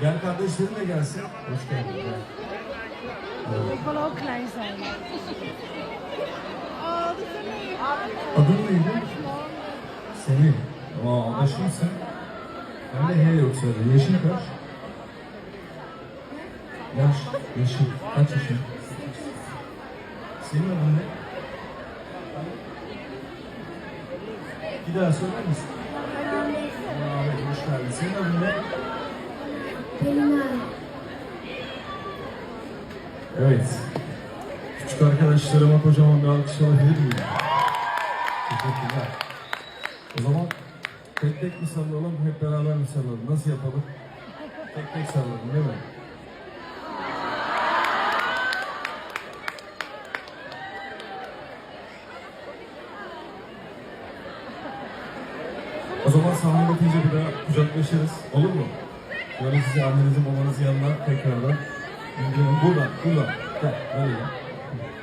Gel kardeşlerin de gelsin. Hoş geldin. Gel. Ik wil ook klein zijn. Adın neydi? Senin. Aa, adaşımsın. Hem de he yok söyle. Yaşın kaç? Yaş, yaşın. Kaç yaşın? Senin adın ne? Bir daha söyler misin? Aa, evet, hoş geldin. Senin adın ne? Evet. Küçük arkadaşlarıma kocaman bir alkış alabilir miyim? Teşekkürler. O zaman tek tek mi sallayalım, hep beraber mi sallayalım? Nasıl yapalım? Tek tek sallayalım değil mi? O zaman sahne bitince bir daha kucaklaşırız. Olur mu? Böyle sizi annenizin babanızın yanına tekrardan 不准，不准，对，可以的。